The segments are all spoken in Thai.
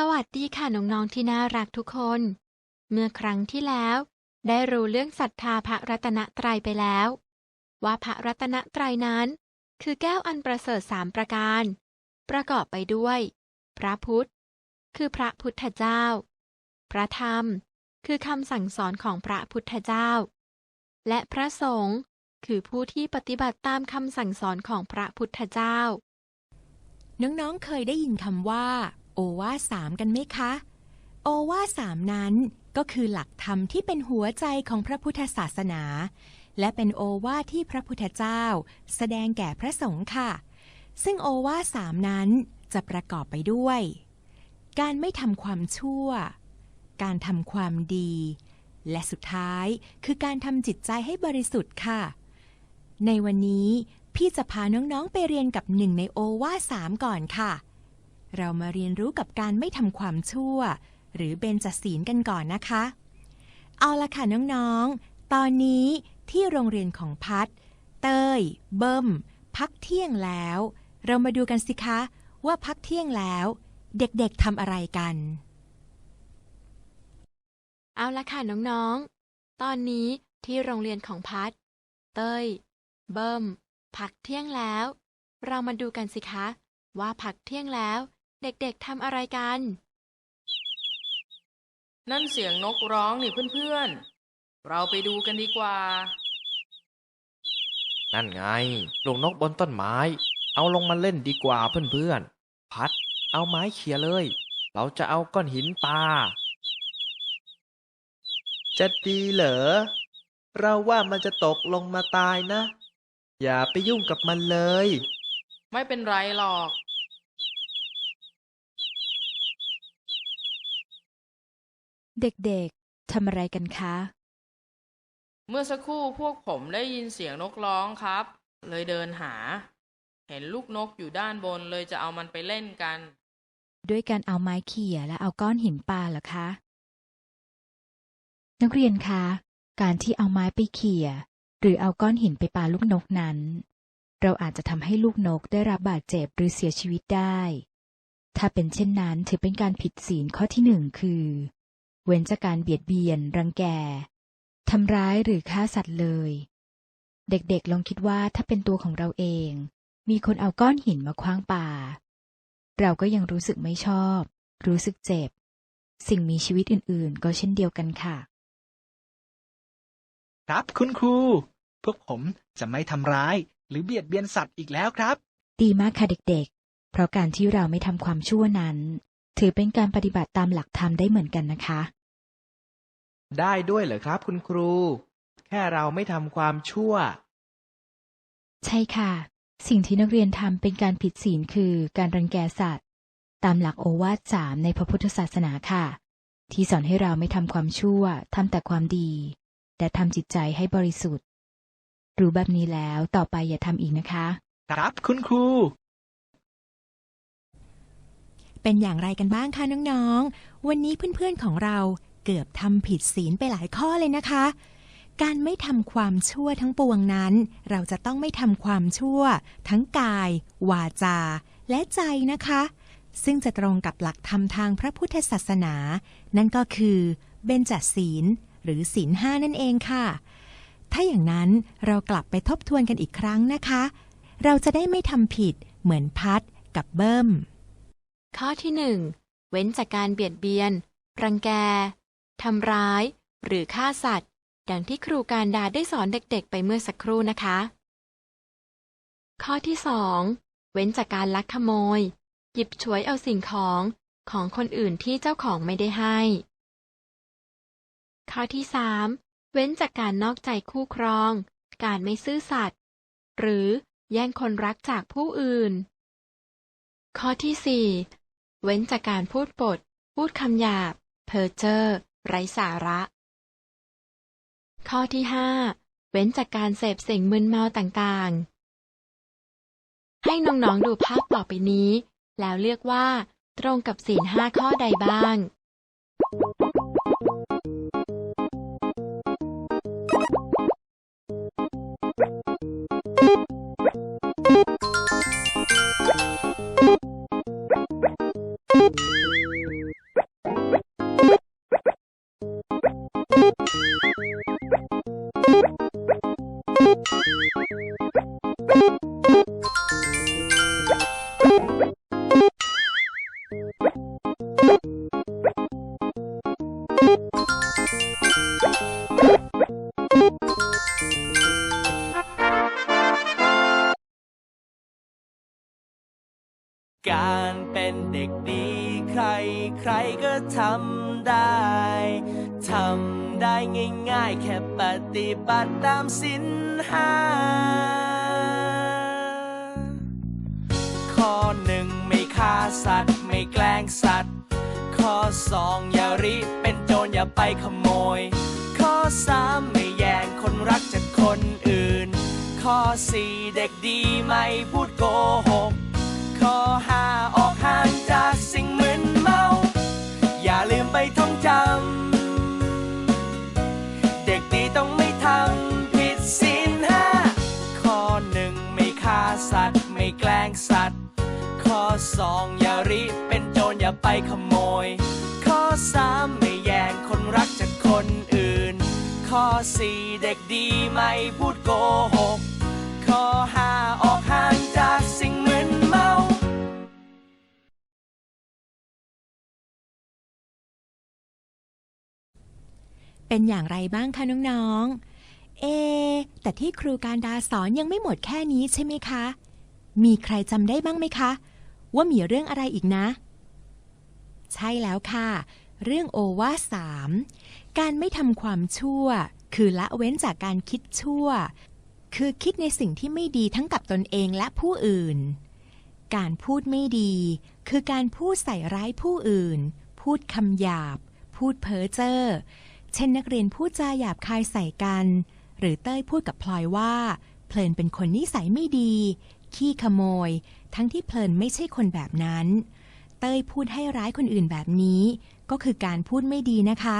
สวัสดีค่ะน้องๆที่น่ารักทุกคน เมื่อครั้งที่แล้ว ได้รู้เรื่องศรัทธาพระรัตนตรัยไปแล้ว ว่าพระรัตนตรัยนั้น คือแก้วอันประเสริฐสามประการ ประกอบไปด้วย พระพุทธ คือพระพุทธเจ้า พระธรรม คือคำสั่งสอนของพระพุทธเจ้า และพระสงฆ์คือผู้ที่ปฏิบัติตามคำสั่งสอนของพระพุทธเจ้า น้องๆเคยได้ยินคำว่า โอวาสามกันไหมคะ โอวาสามนั้นก็คือหลักธรรมที่เป็นหัวใจของพระพุทธศาสนา และเป็นโอวาทที่พระพุทธเจ้า แสดงแก่พระสงฆ์ค่ะ ซึ่งโอวาสามนั้นจะประกอบไปด้วย การไม่ทำความชั่ว การทำความดี และสุดท้ายคือการทำจิตใจให้บริสุทธิ์ค่ะ ในวันนี้พี่จะพาน้องๆไปเรียนกับหนึ่งในโอวาสามก่อนค่ะ เรามาเรียนรู้กับการไม่ทำความชั่ว หรือเบญจศีลกันก่อนนะคะ เอาละค่ะน้องๆ ตอนนี้ที่โรงเรียนของพัดเต้ย เบิ้ม พักเที่ยงแล้ว เรามาดูกันสิคะ ว่าพักเที่ยงแล้ว เด็กๆทำอะไรกัน เอาละค่ะน้องๆ ตอนนี้ที่โรงเรียนของพัดเต้ย เบิ้ม พักเที่ยงแล้ว เรามาดูกันสิคะ ว่าพักเที่ยงแล้ว เด็กๆทำอะไรกัน นั่นเสียงนกร้องนี่เพื่อนๆ เราไปดูกันดีกว่า นั่นไงลูกนกบนต้นไม้ เอาลงมาเล่นดีกว่าเพื่อนๆ พัด เอาไม้เขี่ยเลย เราจะเอาก้อนหินปาจะดีเหรอ เราว่ามันจะตกลงมาตายนะ อย่าไปยุ่งกับมันเลย ไม่เป็นไรหรอก เด็กๆ ทำอะไรกันคะ เมื่อสักครู่พวกผมได้ยินเสียงนกร้องครับ เลยเดินหา เห็นลูกนกอยู่ด้านบนเลยจะเอามันไปเล่นกัน ด้วยการเอาไม้เขี่ยและเอาก้อนหินปาเหรอคะ นักเรียนคะ การที่เอาไม้ไปเขี่ย หรือเอาก้อนหินไปปาลูกนกนั้น เราอาจจะทำให้ลูกนกได้รับบาดเจ็บหรือเสียชีวิตได้ ถ้าเป็นเช่นนั้นถือเป็นการผิดศีลข้อที่หนึ่งคือ เว้นจากการเบียดเบียน รังแกทำร้ายหรือฆ่าสัตว์เลย เด็กๆลองคิดว่าถ้าเป็นตัวของเราเอง มีคนเอาก้อนหินมาคว้างป่า เราก็ยังรู้สึกไม่ชอบ รู้สึกเจ็บ สิ่งมีชีวิตอื่นๆ ก็เช่นเดียวกันค่ะ ครับคุณครู พวกผมจะไม่ทำร้าย หรือเบียดเบียนสัตว์อีกแล้วครับ ดีมากค่ะเด็กๆ เพราะการที่เราไม่ทำความชั่วนั้น ถือเป็นการปฏิบัติตามหลักธรรมได้เหมือนกันนะคะ ได้ด้วยเหรอครับคุณครู แค่เราไม่ทำความชั่ว ใช่ค่ะ สิ่งที่นักเรียนทำเป็นการผิดศีลคือการรังแกสัตว์ ตามหลักโอวาทสามในพระพุทธศาสนาค่ะ ที่สอนให้เราไม่ทำความชั่วทำแต่ความดีและทำจิตใจให้บริสุทธิ์ รู้แบบนี้แล้วต่อไปอย่าทำอีกนะคะ ครับคุณครู เป็นอย่างไรกันบ้างคะน้องๆ วันนี้เพื่อนๆของเรา เกือบทำผิดศีลไปหลายข้อเลยนะคะ การไม่ทำความชั่วทั้งปวงนั้น เราจะต้องไม่ทำความชั่ว ทั้งกาย วาจา และใจนะคะ ซึ่งจะตรงกับหลักธรรมทางพระพุทธศาสนา นั่นก็คือเบญจศีล หรือศีลห้านั่นเองค่ะ ถ้าอย่างนั้นเรากลับไปทบทวนกันอีกครั้งนะคะ เราจะได้ไม่ทำผิดเหมือนพัดกับเบิ้ม ข้อที่หนึ่งเว้นจากการเบียดเบียน รังแก ทำร้าย หรือฆ่าสัตว์ ดังที่ครูการดาได้สอนเด็กๆ ไปเมื่อสักครู่นะคะ ข้อที่สองเว้นจากการลักขโมย หยิบฉวยเอาสิ่งของของคนอื่นที่เจ้าของไม่ได้ให้ ข้อที่สามเว้นจากการนอกใจคู่ครอง การไม่ซื่อสัตย์หรือแย่งคนรักจากผู้อื่น ข้อที่สี่เว้นจากการพูดปด พูดคำหยาบ เพ้อเจ้อ ไร้สาระ ข้อที่ห้าเว้นจากการเสพสิ่งมึนเมาต่างๆ ให้น้องๆดูภาพต่อไปนี้ แล้วเลือกว่าตรงกับสี่ห้าข้อใดบ้าง การเป็นเด็กดีใครใครก็ทำได้ ทำได้ง่ายๆ แค่ปฏิบัติตามสินห้าข้อหนึ่งไม่ฆ่าสัตว์ ไม่แกล้งสัตว์ ข้อสองอย่าริเป็นโจรอย่าไปขโมย ข้อสามไม่แย่งคนรักจากคนอื่น ข้อสี่เด็กดีไม่พูดโกหก ข้อห้าออกห่างจากสิ่งมึนเมา อย่าลืมไปท่องจำ สัตว์ไม่แกล้งสัตว์ ข้อสองอย่าริเป็นโจรอย่าไปขโมย ข้อสามไม่แย่งคนรักจากคนอื่น ข้อสี่เด็กดีไม่พูดโกหก ข้อห้าออกห่างจากสิ่งมึนเมาเป็นอย่างไรบ้างคะน้องๆ เอ แต่ที่ครูการดาสอนยังไม่หมดแค่นี้ใช่ไหมคะ มีใครจำได้บ้างไหมคะ ว่ามีเรื่องอะไรอีกนะ ใช่แล้วค่ะ เรื่องโอวาสามการไม่ทำความชั่ว คือละเว้นจากการคิดชั่ว คือคิดในสิ่งที่ไม่ดีทั้งกับตนเองและผู้อื่น การพูดไม่ดี คือการพูดใส่ร้ายผู้อื่น พูดคำหยาบ พูดเพ้อเจ้อเช่นนักเรียนพูดจาหยาบคายใส่กัน หรือเต้ยพูดกับพลอยว่า เพลินเป็นคนนิสัยไม่ดี ขี้ขโมย ทั้งที่เพลินไม่ใช่คนแบบนั้น เต้ยพูดให้ร้ายคนอื่นแบบนี้ ก็คือการพูดไม่ดีนะคะ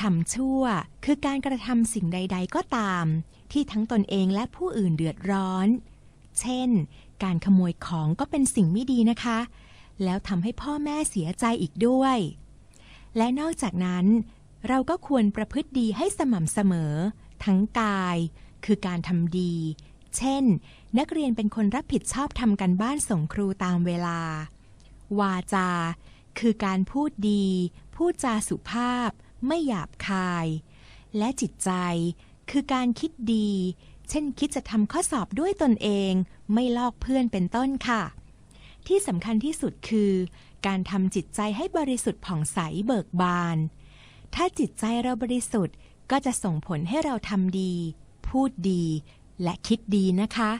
ทำชั่วคือการกระทำสิ่งใด ๆ ก็ตาม ที่ทั้งตนเองและผู้อื่นเดือดร้อน เช่น การขโมยของก็เป็นสิ่งไม่ดีนะคะ แล้วทำให้พ่อแม่เสียใจอีกด้วย และนอกจากนั้น เราก็ควรประพฤติดีให้สม่ำเสมอ ทั้งกาย คือการทำดี เช่น นักเรียนเป็นคนรับผิดชอบทำกันบ้านส่งครูตามเวลา วาจา คือการพูดดี พูดจาสุภาพ ไม่หยาบคาย และจิตใจ คือการคิดดี เช่นคิดจะทำข้อสอบด้วยตนเอง ไม่ลอกเพื่อนเป็นต้นค่ะ ที่สำคัญที่สุดคือ การทำจิตใจให้บริสุทธิ์ผ่องใสเบิกบานถ้าจิตใจเราบริสุทธิ์ ก็จะส่งผลให้เราทำดี พูดดี และคิดดีนะคะ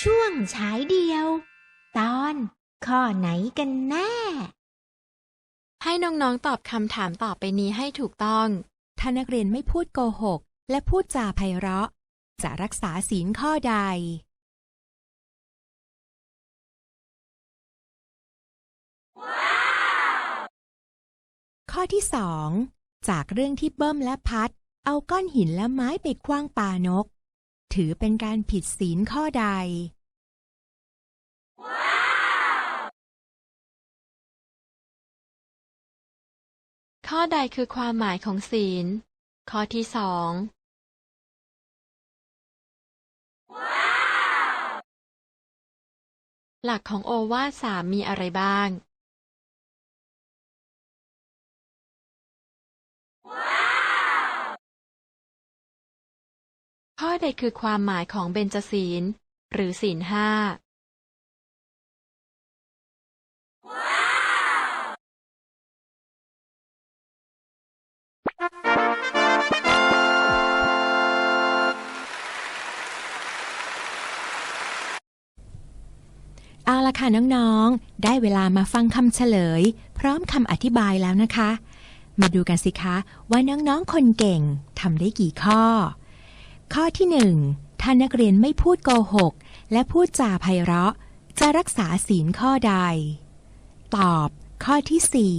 ช่วงฉายเดียว ตอนข้อไหนกันแน่ ให้น้องๆตอบคำถามต่อไปนี้ให้ถูกต้อง ถ้านักเรียนไม่พูดโกหก และพูดจาไพเราะ จะรักษาศีลข้อใด ข้อที่สองจากเรื่องที่เบิ้มและพัด เอาก้อนหินและไม้ไปคว้างปานก ถือเป็นการผิดศีลข้อใด ข้อใดคือความหมายของศีล ข้อที่สองหลักของโอวาสามมีอะไรบ้าง ข้อใดคือความหมายของเบญจศีล หรือศีลห้าเอาละค่ะน้องๆ ได้เวลามาฟังคำเฉลย พร้อมคำอธิบายแล้วนะคะ มาดูกันสิคะว่าน้องๆ คนเก่งทำได้กี่ข้อ ข้อที่หนึ่งถ้านักเรียนไม่พูดโกหก และพูดจาไพเราะ จะรักษาศีลข้อใด ตอบ ข้อที่สี่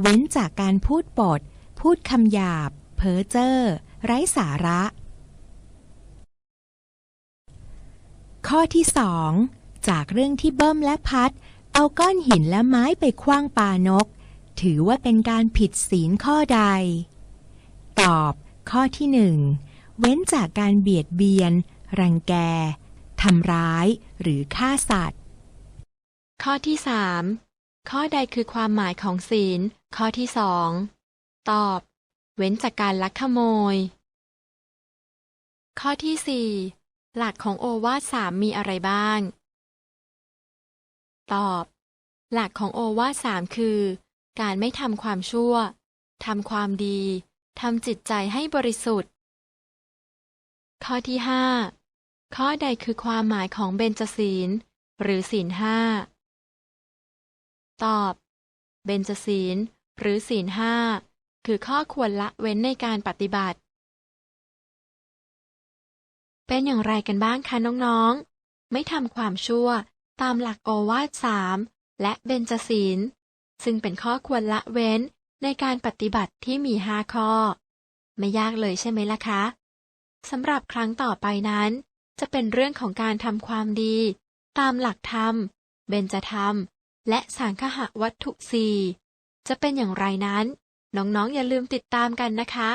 เว้นจากการพูดปด พูดคำหยาบ เพ้อเจ้อ ไร้สาระ ข้อที่สองจากเรื่องที่เบิ้มและพัด เอาก้อนหินและไม้ไปคว้างปานก ถือว่าเป็นการผิดศีลข้อใด ตอบ ข้อที่หนึ่ง เว้นจากการเบียดเบียน รังแก ทำร้าย หรือฆ่าสัตว์ ข้อที่สามข้อใดคือความหมายของศีล ข้อที่สองตอบ เว้นจากการลักขโมย ข้อที่สี่หลักของโอวาทสามมีอะไรบ้าง ตอบ หลักของโอวาทสามคือ การไม่ทำความชั่วทำความดีทำจิตใจให้บริสุทธิ์ ข้อที่ห้าข้อใดคือความหมายของเบญจศีล หรือศีลห้าตอบ เบญจศีล หรือศีลห้าคือข้อควรละเว้นในการปฏิบัติ เป็นอย่างไรกันบ้างคะน้องๆ ไม่ทำความชั่วตามหลักโอวาทสามและเบญจศีล ซึ่งเป็นข้อควรละเว้นในการปฏิบัติที่มีห้าข้อ ไม่ยากเลยใช่ไหมล่ะคะ สำหรับครั้งต่อไปนั้น จะเป็นเรื่องของการทำความดี ตามหลักธรรม เบญจธรรม และสังคหวัตถุสี่จะเป็นอย่างไรนั้น น้องๆอย่าลืมติดตามกันนะคะ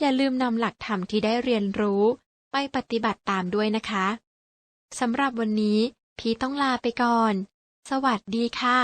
อย่าลืมนำหลักธรรมที่ได้เรียนรู้ไปปฏิบัติตามด้วยนะคะสำหรับวันนี้ พี่ต้องลาไปก่อน สวัสดีค่ะ